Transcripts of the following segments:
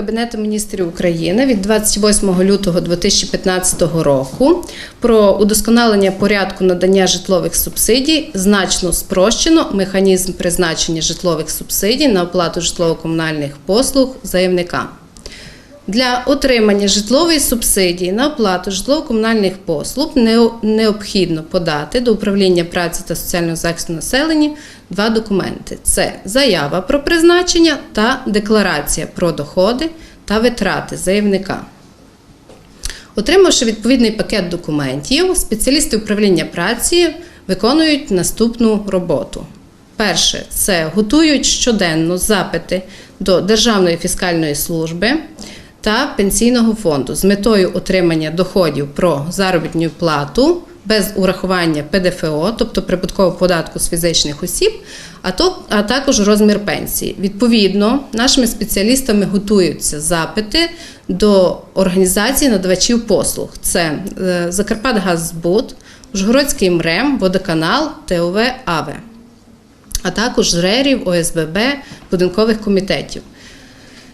Кабінету міністрів України від 28 лютого 2015 року про удосконалення порядку надання житлових субсидій значно спрощено механізм призначення житлових субсидій на оплату житлово-комунальних послуг заявникам. Для отримання житлової субсидії на оплату житлово-комунальних послуг необхідно подати до управління праці та соціального захисту населення два документи: це заява про призначення та декларація про доходи та витрати заявника. Отримавши відповідний пакет документів, спеціалісти управління праці виконують наступну роботу. Перше, це готують щоденно запити до Державної фіскальної служби та пенсійного фонду з метою отримання доходів про заробітну плату без урахування ПДФО, тобто прибуткового податку з фізичних осіб, а, то, а також розмір пенсії. Відповідно, нашими спеціалістами готуються запити до організацій надавачів послуг: це е, Закарпатгаззбуд, Ужгородський МРЕМ, Водоканал, ТОВ АВЕ а також ЖРЕРів, ОСББ, будинкових комітетів.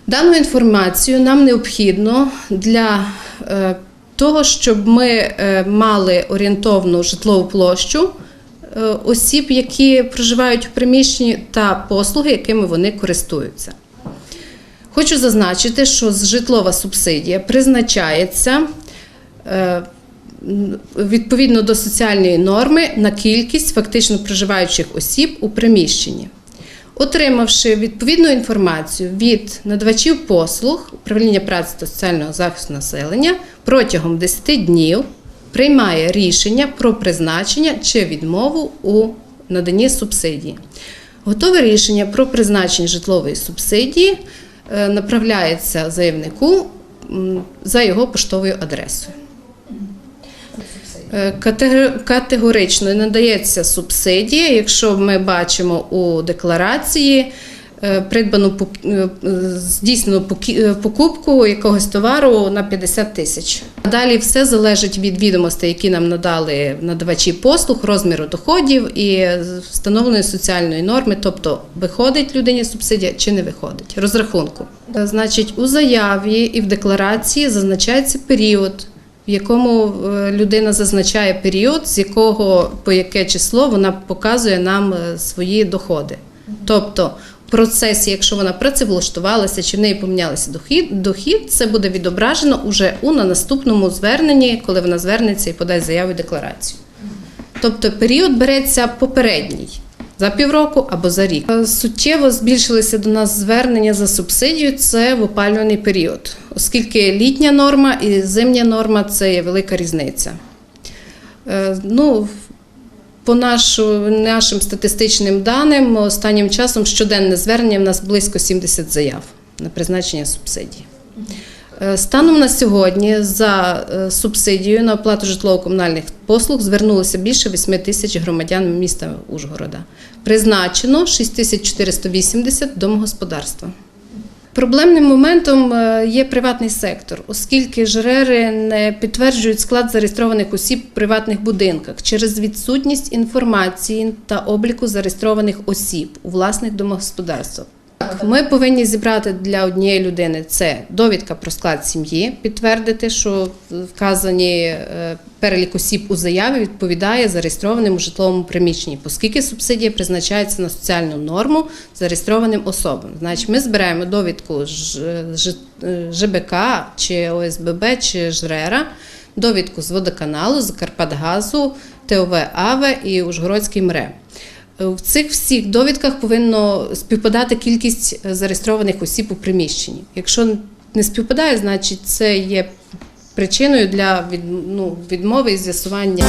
Дану інформацію нам необхідно для е, того, щоб ми е, мали орієнтовну житлову площу е, осіб, які проживають в приміщенні, та послуги, якими вони користуються. Хочу зазначити, що житлова субсидія призначається відповідно до соціальної норми на кількість фактично проживаючих осіб у приміщенні. Отримавши відповідну інформацію від надавачів послуг управління праці та соціального захисту населення протягом 10 днів приймає рішення про призначення чи відмову у наданні субсидії. Готове рішення про призначення житлової субсидії е, направляється заявнику за його поштовою адресою. Е, Категорично надається субсидія, якщо ми бачимо у декларації е, придбану е, здійснену покупку якогось товару на 50 тисяч. Далі все залежить від відомостей, які нам надали надавачі послуг, розміру доходів і встановленої соціальної норми, тобто виходить людині субсидія чи не виходить. Розрахунку. Значить, у заяві і в декларації зазначається період в якому е, людина зазначає період, з якого по яке число вона показує нам е, свої доходи. Тобто, в процесі, якщо вона працевлаштувалася чи в неї помінялися дохід, дохід, це буде відображено уже у на наступному зверненні, коли вона звернеться і подасть заяву і декларацію. Тобто період береться попередній. За півроку або за рік Е, суттєво збільшилися до нас звернення за субсидію. Це в опалюваний період, оскільки літня норма і зимня норма це є велика різниця. Е, Ну, по нашу, нашим статистичним даним, останнім часом щоденне звернення в нас близько 70 заяв на призначення субсидій. Е, Станом на сьогодні за е, субсидією на оплату житлово-комунальних послуг звернулося більше 8 тисяч громадян міста Ужгорода. Призначено 6480 домогосподарства. Проблемним моментом е, є приватний сектор, оскільки жрери не підтверджують склад зареєстрованих осіб в приватних будинках через відсутність інформації та обліку зареєстрованих осіб у власних домогосподарствах. Ми повинні зібрати для однієї людини це довідка про склад сім'ї, підтвердити, що вказані е, перелік осіб у заяві відповідає зареєстрованим у житловому приміщенні, оскільки субсидія призначається на соціальну норму зареєстрованим особам. Значить, ми збираємо довідку Ж- Ж- е, ЖБК чи ОСББ чи ЖРЕРа, довідку з водоканалу, Закарпатгазу, ТОВ АВЕ і Ужгородський МРЕ. В цих всіх довідках повинно співпадати кількість е, зареєстрованих осіб у приміщенні. Якщо не співпадає, значить це є причиною для ну, відмови і з'ясування.